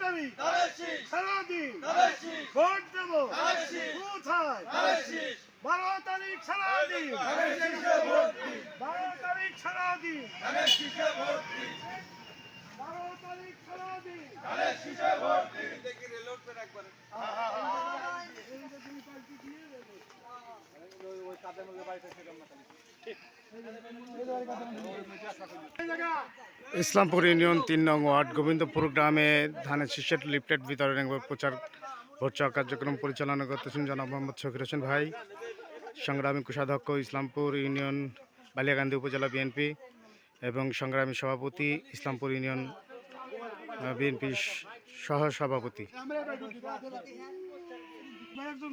তারিখ। ধানের শীষ সারাদিন ভোট দেবো। কোথায় বারো তারিখ সারাদিন। ধানের শীষে ভোট দিন। বারো তারিখ সারাদিন। ধানের শীষে ভোট দিন। বারো তারিখ সারাদিন। ধানের শীষে ভোট দিন। ইসলামপুর ইউনিয়ন তিন নং ওয়ার্ড, গোবিন্দপুর গ্রামে ধানের শীষের লিফলেট বিতরণ এবং প্রচার ভোটচাওয়া কার্যক্রম পরিচালনা করতেছেন জনাব মোহাম্মদ শফির হোসেন ভাই। সংগ্রামী কোষাধ্যক্ষ ইসলামপুর ইউনিয়ন বালিয়াকান্দি উপজেলা বিএনপি এবং সংগ্রামী সভাপতি ইসলামপুর ইউনিয়ন বিএনপি সহ সভাপতি। একজন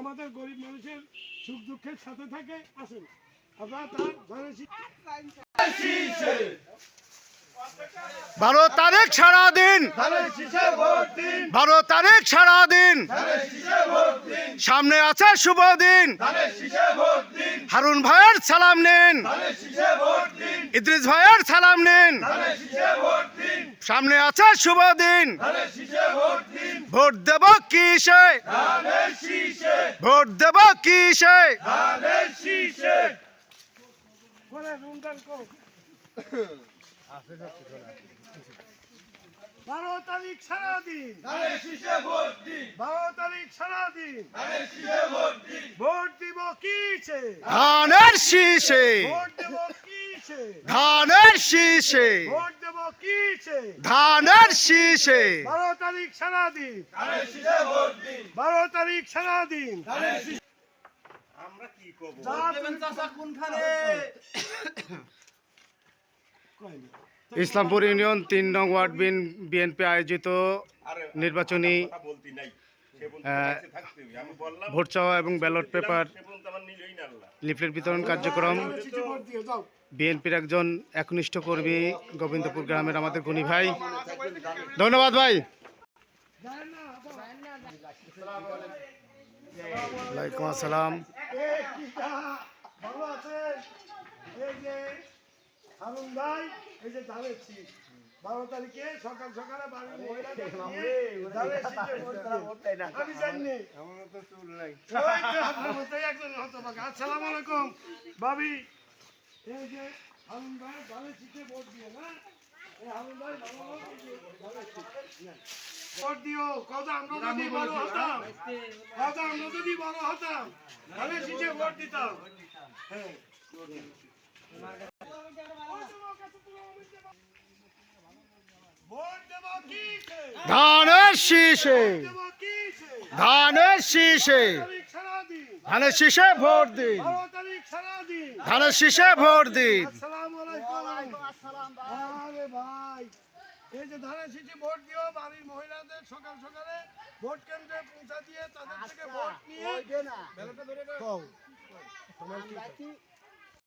আমাদের গরিব মানুষের সুখ দুঃখের সাথে থাকে আসেন বারো তারিখ ভোট দিন। বারো তারিখ ভোট দিন। সামনে আছে শুভ দিন। হারুন ভাইয়ের সালাম নিন। ইদ্রিস ভাইয়ের সালাম নিন। সামনে আছে শুভ দিন। ভোট দেব কিসে? ভোট দেব কিসে ধানের শীষে করে রুমদান করো বারো তারিখ সারাদিন বারো তারিখ সারাদিন ভোট দিব কিছে ধানের শীষে। ভোট দেব কিছে ধানের শীষে। ভোট দেব কিছে ধানের শীষে। বারো তারিখ সারাদিন। বারো তারিখ সারাদিন। ইসলামপুর ইউনিয়ন তিন নং ওয়ার্ড বিন বিএনপি আয়োজিত নির্বাচনী ভোট চাওয়া এবং ব্যালট পেপার লিফলেট বিতরণ কার্যক্রম। বিএনপির একজন একনিষ্ঠ কর্মী গোবিন্দপুর গ্রামের আমাদের গুণী ভাই। ধন্যবাদ ভাই। ওয়ালাইকুম আসসালাম। ভালো আছেন? এই যে হারুন ভাই, এই যে ধানের। বারো তারিখে সকাল সকালে। আমি জানি। আসসালামু আলাইকুম ভাবি। এই যে হারুন ভাই ধানের শীষে ভোট দিয়ে না? এই হারুন ভাই ভালো ভোট দিও কথা আমরা যদি বড় হতাম। কথা আমরা যদি বড় হতাম ধানের শীষে ভোট দিতাম। হ্যাঁ ভোট দেব কি ধানের শীষে ধানের শীষে ধানের শীষে ভোট দিন। ধানের শীষে ভোট দিন। আসসালামু আলাইকুম। আরে ভাই এই যে ধানের সিটি ভোট দিও বাড়ির মহিলাদের সকাল সকালে ভোট কেন্দ্রে পৌঁছা দিয়ে তাদের থেকে ভোট নিয়ে ব্যালটটা ধরে দাও। তোমার কি